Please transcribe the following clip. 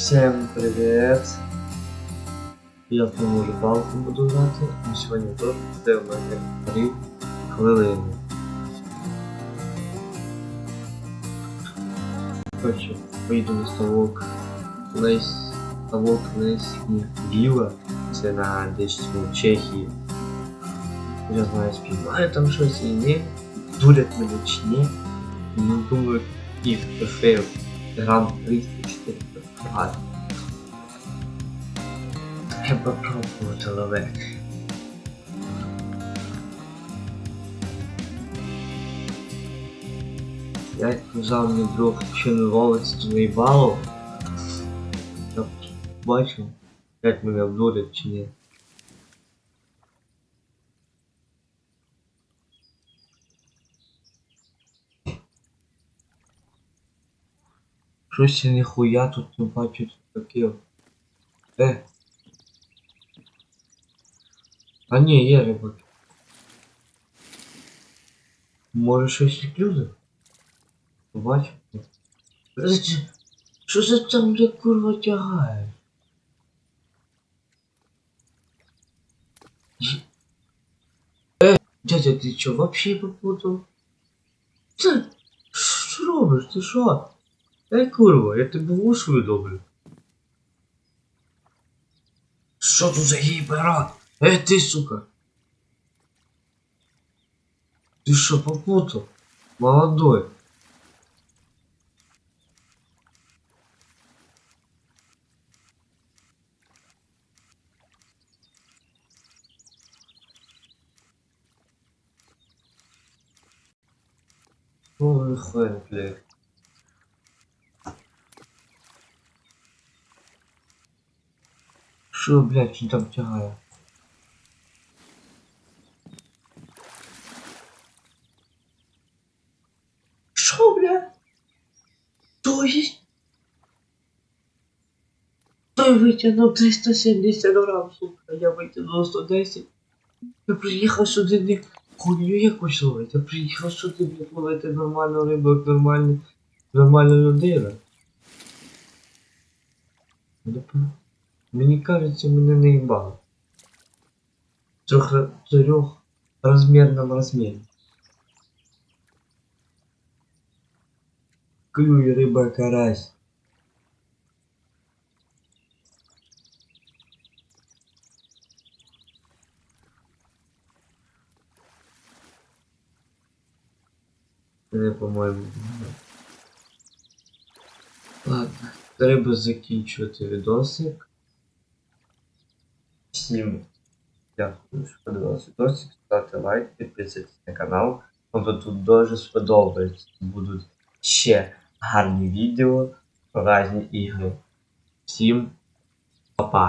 Всем привет! Я знову рибалку буду грати, і сьогодні тут де в мене три хвилини. Короче, поїду на ставок Лейс, ставок Лейс Віла, це на десь в Чехії. Я знаю, співаю там щось і ні, дурять мене чи ні. Ну, думаю, їх фейл. Грам 34 фрагат. Треба пробувати ловити. Як казав мені друг, що не ловить, то не. Я бачу, як мене обдурять чи ні. Щось я ніхуя тут не бачу таке. Е. А ні, є рибаки. Може щось і клюзе? Побачив? Що за там де курва тягає? Е, дядя, ти чо, вообще попутав? Це, що робиш, ти що? Ей, курва, я тебе в уші видоблю. Що тут за гіперат? Ей, ти, сука. Ти що, попутав? Молодой. Ой, хуй, блядь. Що, блядь, що там тягає? Що, блядь? То есть? Той витягнув 370 грам, сука, я витягнув 110. Я приїхав сюди не хуйню якусь ловити, я приїхав сюди блядь, ловити нормальну рибу, як нормальний, нормальна людина. Мені кажется, мене не їбало. Трьох, трьох размерном размере. Клюй риба карась. Не, по-моєму. Ладно, треба закінчувати відосик. Всім дякую, що подивилися відосик. Ставте лайк, підписуйтесь на канал. Вам тут дуже сподобається. Будуть ще гарні відео про різні ігри. Всім па-па!